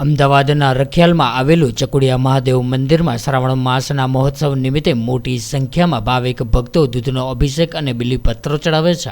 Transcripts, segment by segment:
અમદાવાદના રખિયાલમાં આવેલું ચકુડિયા મહાદેવ મંદિરમાં શ્રાવણ માસના મહોત્સવ નિમિત્તે મોટી સંખ્યામાં ભાવિક ભક્તો દૂધનો અભિષેક અને બિલીપત્રો ચડાવે છે.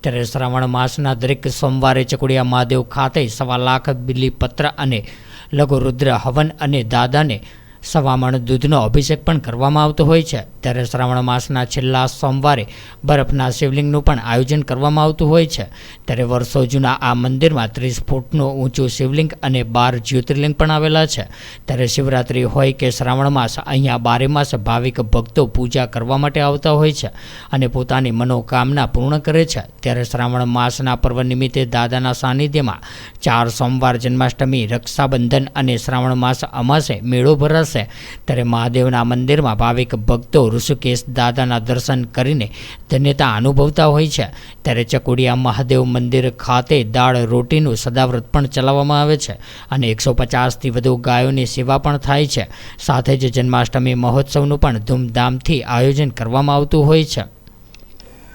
ત્યારે શ્રાવણ માસના દરેક સોમવારે ચકુડિયા મહાદેવ ખાતે સવા લાખ બિલીપત્ર અને લઘુરુદ્ર હવન અને દાદાને સવામણ દૂધનો અભિષેક પણ કરવામાં આવતો હોય છે. ત્યારે શ્રાવણ માસના છેલ્લા સોમવારે બરફના શિવલિંગનું પણ આયોજન કરવામાં આવતું હોય છે. ત્યારે વર્ષો જૂના આ મંદિરમાં ત્રીસ ફૂટનું ઊંચું શિવલિંગ અને બાર જ્યોતિર્લિંગ પણ આવેલા છે. ત્યારે શિવરાત્રિ હોય કે શ્રાવણ માસ, અહીંયા બારે માસ ભાવિક ભક્તો પૂજા કરવા માટે આવતા હોય છે અને પોતાની મનોકામના પૂર્ણ કરે છે. ત્યારે શ્રાવણ માસના પર્વ નિમિત્તે દાદાના સાનિધ્યમાં ચાર સોમવાર જન્માષ્ટમી, રક્ષાબંધન અને શ્રાવણ માસ અમાસે મેળો ભરાશે. ત્યારે મહાદેવના મંદિરમાં ભાવિક ભક્તો ઋષિકેશ દાદાના દર્શન કરીને ધન્યતા અનુભવતા હોય છે. ત્યારે ચકુડિયા મહાદેવ મંદિર ખાતે દાળ રોટીનું સદાવ્રત પણ ચલાવવામાં આવે છે અને એકસો પચાસથી વધુ ગાયોની સેવા પણ થાય છે. સાથે જ જન્માષ્ટમી મહોત્સવનું પણ ધૂમધામથી આયોજન કરવામાં આવતું હોય છે.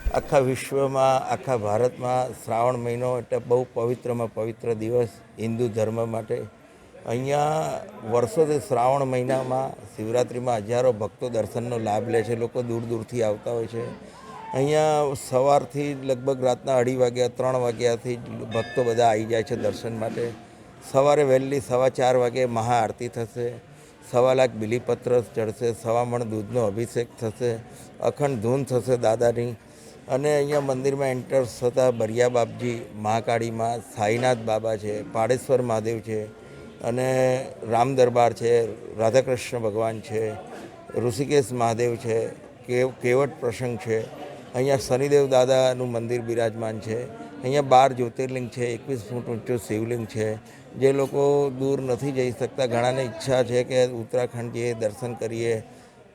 આખા વિશ્વમાં, આખા ભારતમાં શ્રાવણ મહિનો એટલે બહુ પવિત્રમાં પવિત્ર દિવસ હિન્દુ ધર્મ માટે અહીંયા વર્ષોથી શ્રાવણ મહિનામાં શિવરાત્રિમાં હજારો ભક્તો દર્શનનો લાભ લે છે. લોકો દૂર દૂરથી આવતા હોય છે. અહીંયા સવારથી લગભગ રાતના અઢી વાગ્યા, ત્રણ વાગ્યાથી ભક્તો બધા આવી જાય છે દર્શન માટે. સવારે વહેલી સવા ચાર વાગે મહાઆરતી થશે. સવા લાખ બિલીપત્ર ચડશે. સવામણ દૂધનો અભિષેક થશે. અખંડ ધૂન થશે દાદાની. અને અહીંયા મંદિરમાં એન્ટર થતાં બરિયા બાપજી મહાકાળીમાં સાઈનાથ બાબા છે, પાડેશ્વર મહાદેવ છે. અને રામ દરબાર છે, રાધાકૃષ્ણ ભગવાન છે, ઋષિકેશ મહાદેવ છે, કેવ, કેવટ પ્રસંગ છે, અહીંયા શનિદેવ દાદાનું મંદિર બિરાજમાન છે, અહીંયા બાર જ્યોતિર્લિંગ છે, એકવીસ ફૂટ ઊંચું શિવલિંગ છે, જે લોકો દૂર નથી જઈ શકતા. ઘણાને ઈચ્છા છે કે ઉત્તરાખંડ જઈએ દર્શન કરીએ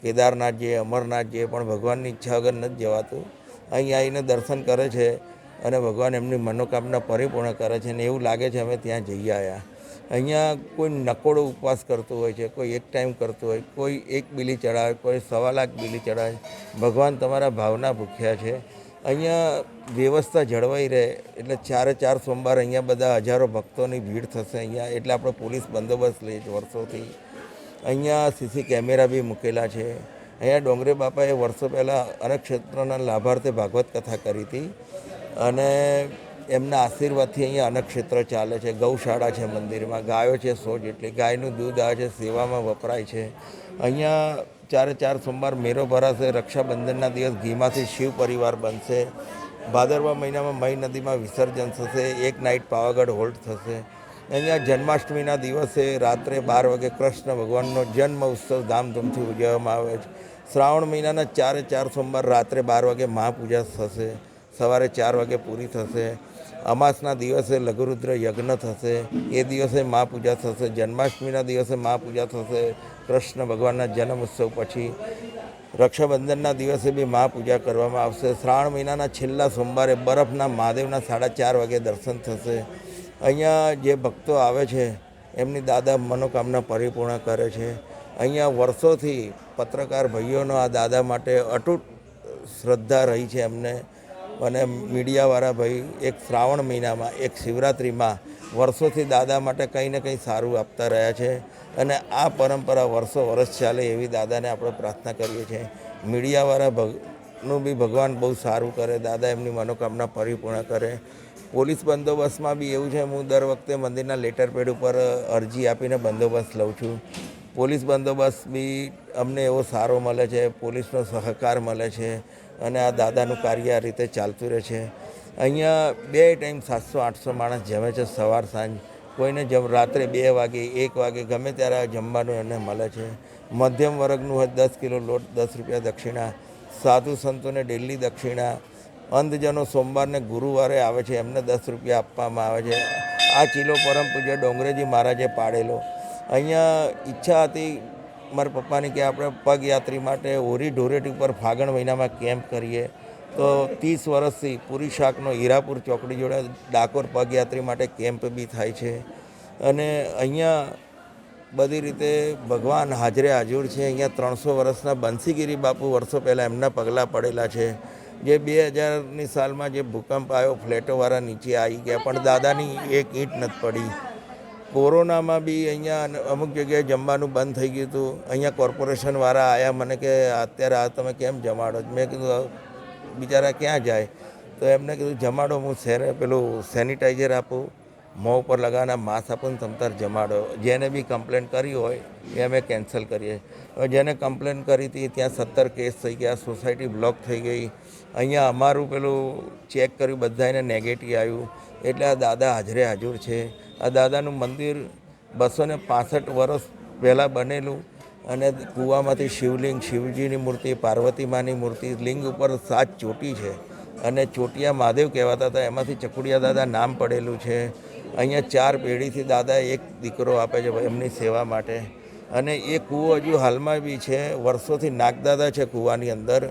કેદારનાથ જઈએ અમરનાથ જઈએ પણ ભગવાનની ઈચ્છા વગર નથી જવાતું. અહીં આવીને દર્શન કરે છે અને ભગવાન એમની મનોકામના પરિપૂર્ણ કરે છે ને એવું લાગે છે અમે ત્યાં જઈ આવ્યા. અહીંયા કોઈ નકોડો ઉપવાસ કરતું હોય છે, કોઈ એક ટાઈમ કરતું હોય, કોઈ એક બિલી ચડાવે, કોઈ સવા લાખ બિલી ચડાવે, ભગવાન તમારા ભાવના ભૂખ્યા છે. અહીંયા વ્યવસ્થા જળવાઈ રહે, એટલે ચારે ચાર સોમવાર અહીંયા બધા હજારો ભક્તોની ભીડ થશે અહીંયા, એટલે આપણે પોલીસ બંદોબસ્ત લઈએ છીએ વર્ષોથી. અહીંયા સીસી કેમેરા બી મૂકેલા છે. અહીંયા ડોંગરે બાપાએ વર્ષો પહેલાં અનેક ક્ષેત્રના લાભાર્થે ભાગવત કથા કરી હતી. અને એમના આશીર્વાદથી અહીંયા અન્નક્ષેત્ર ચાલે છે. ગૌશાળા છે મંદિરમાં, ગાયો છે સો જેટલી. ગાયનું દૂધ આવે છે, સેવામાં વપરાય છે. અહીંયા ચારે ચાર સોમવાર મેરો ભરાશે, રક્ષાબંધનના દિવસ ઘીમાંથી શિવ પરિવાર બનશે. ભાદરવા મહિનામાં મહી નદીમાં વિસર્જન થશે, એક નાઇટ પાવાગઢ હોલ્ડ થશે. અહીંયા જન્માષ્ટમીના દિવસે રાત્રે બાર વાગે કૃષ્ણ ભગવાનનો જન્મ ઉત્સવ ધામધૂમથી ઉજવવામાં આવે છે. શ્રાવણ મહિનાના ચારે ચાર સોમવાર રાત્રે બાર વાગે મહાપૂજા થશે. સવારે ચાર વાગે પૂરી થશે. અમાસના દિવસે લઘુરુદ્ર યજ્ઞ થશે. એ દિવસે મા પૂજા થશે. જન્માષ્ટમીના દિવસે મા પૂજા થશે. કૃષ્ણ ભગવાનના જન્મ ઉત્સવ પછી રક્ષાબંધનના દિવસે બી મા પૂજા કરવામાં આવશે. શ્રાવણ મહિનાના છેલ્લા સોમવારે બરફના મહાદેવના સાડા ચાર વાગે દર્શન થશે. અહીંયા જે ભક્તો આવે છે, એમની દાદા મનોકામના પરિપૂર્ણ કરે છે. અહીંયા વર્ષોથી પત્રકાર ભાઈઓનો આ દાદા માટે અતૂટ શ્રદ્ધા રહી છે એમને. અને મીડિયાવાળા ભાઈ એક શ્રાવણ મહિનામાં, એક શિવરાત્રિમાં વર્ષોથી દાદા માટે કંઈ ને કંઈ સારું આપતા રહ્યા છે અને આ પરંપરા વર્ષો વર્ષ ચાલે એવી દાદાને આપણે પ્રાર્થના કરીએ છીએ. મીડિયાવાળા ભગનું બી ભગવાન બહુ સારું કરે, દાદા એમની મનોકામના પરિપૂર્ણ કરે. પોલીસ બંદોબસ્તમાં બી એવું છે, હું દર વખતે મંદિરના લેટર પેડ ઉપર અરજી આપીને બંદોબસ્ત લઉં છું. પોલીસ બંદોબસ્ત બી અમને એવો સારો મળે છે, પોલીસનો સહકાર મળે છે. અને આ દાદાનું કાર્ય આ રીતે ચાલતું રહે છે. અહીંયા બે ટાઈમ સાતસો, આઠસો માણસ જમે છે સવાર, સાંજ. કોઈને જમ રાત્રે બે વાગે, એક વાગે ગમે ત્યારે આ જમવાનું એને મળે છે. મધ્યમ વર્ગનું હોય દસ કિલો લોટ, દસ રૂપિયા દક્ષિણા. સાધુ સંતોને ડેલી દક્ષિણા. અંધજનો સોમવારને ગુરુવારે આવે છે, એમને દસ રૂપિયા આપવામાં આવે છે. આ ચીલો પરમ પૂજ્ય ડોંગરેજી મહારાજે પાડેલો. અહીંયા ઈચ્છા હતી મારા પપ્પાની કે આપણે પગયાત્રી માટે હોરી ઢોરેટી ઉપર ફાગણ મહિનામાં કેમ્પ કરીએ. તો ત્રીસ વર્ષથી પુરી શાકનો હીરાપુર ચોકડી જોડે ડાકોર પગયાત્રી માટે કેમ્પ બી થાય છે. અને અહીંયા બધી રીતે ભગવાન હાજરે હાજર છે. અહીંયા ત્રણસો વર્ષના બંસીગીરી બાપુ વર્ષો પહેલાં એમના પગલાં પડેલા છે. જે બે હજારની સાલમાં જે ભૂકંપ આવ્યો, ફ્લેટોવાળા નીચે આવી ગયા, પણ દાદાની એક ઈંટ નથી પડી. કોરોનામાં બી અહીંયા અમુક જગ્યાએ જમવાનું બંધ થઈ ગયું હતું. અહીંયા કોર્પોરેશનવાળા આવ્યા મને કે, અત્યારે આ તમે કેમ જમાડો? મેં કીધું બિચારા ક્યાં જાય? તો એમને કીધું, જમાડો, હું શેરે પેલું સેનિટાઈઝર આપું, મોં ઉપર લગાવવાના માસ્ક આપું ને તમ તાર જમાડો. જેને બી કમ્પ્લેન કરી હોય, એ અમે કેન્સલ કરીએ. જેને કમ્પ્લેન કરી હતી, ત્યાં સત્તર કેસ થઈ ગયા સોસાયટી બ્લોક થઈ ગઈ. અહીંયા અમારું પેલું ચેક કર્યું બધાને નેગેટિવ આવ્યું. એટલે આ દાદા હાજરે હાજર છે. આ દાદાનું મંદિર બસો ને પાસઠ વર્ષ પહેલાં બનેલું અને કૂવામાંથી શિવલિંગ, શિવજીની મૂર્તિ પાર્વતી માની મૂર્તિ, લિંગ ઉપર સાત ચોટી છે અને ચોટિયા મહાદેવ કહેવાતા હતા. એમાંથી ચકુડિયા દાદા નામ પડેલું છે. અહીંયા ચાર પેઢીથી દાદા એક દીકરો આપે છે એમની સેવા માટે. અને એ કૂવો હજુ હાલમાં બી છે. વર્ષોથી નાગદાદા છે કૂવાની અંદર.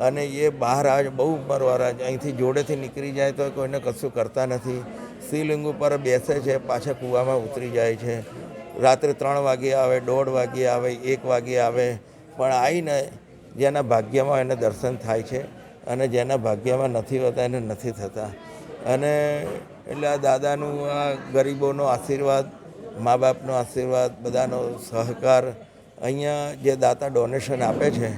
અને એ બહાર આવે બહુ ઉંમરવાળા અહીંથી જોડેથી નીકળી જાય તો કોઈને કશું કરતા નથી. શિવલિંગ ઉપર બેસે છે, પાછા કૂવામાં ઉતરી જાય છે. રાત્રે ત્રણ વાગે આવે, દોઢ વાગે આવે, એક વાગે આવે. પણ આવીને જેના ભાગ્યમાં એને દર્શન થાય છે અને જેના ભાગ્યમાં નથી હોતા એને નથી થતા. અને એટલે આ દાદાનું આ ગરીબોનો આશીર્વાદ મા બાપનો આશીર્વાદ, બધાનો સહકાર, અહીંયા જે દાતા ડોનેશન આપે છે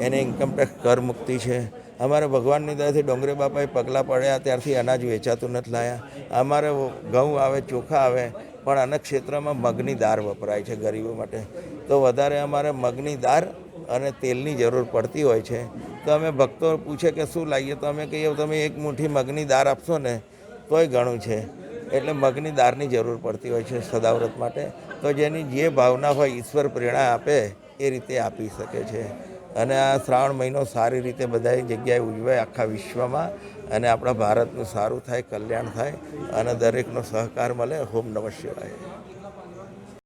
એને ઇન્કમટેક્સ કર મુક્તિ છે. અમારે ભગવાનની દયાથી ડોંગરે બાપાએ પગલાં પડ્યા, ત્યારથી અનાજ વેચાતું નથી લાયા. અમારે ઘઉં આવે, ચોખા આવે, પણ અનેક ક્ષેત્રમાં મગની દાળ વપરાય છે ગરીબો માટે. તો વધારે અમારે મગની દાળ અને તેલની જરૂર પડતી હોય છે. તો અમે ભક્તો પૂછે કે શું લાવીએ તો અમે કહીએ, તમે એક મુઠ્ઠી મગની દાળ આપશો ને, તોય ઘણું છે. એટલે મગની દાળની જરૂર પડતી હોય છે સદાવ્રત માટે. તો જેની જે ભાવના હોય, ઈશ્વર પ્રેરણા આપે, એ રીતે આપી શકે છે. અને આ શ્રાવણ મહિનો સારી રીતે બધાય જગ્યાએ ઉજવાય આખા વિશ્વમાં અને આપણા ભારતનું સારું થાય, કલ્યાણ થાય અને દરેકનો સહકાર મળે. હોમ નમઃ શિવાય.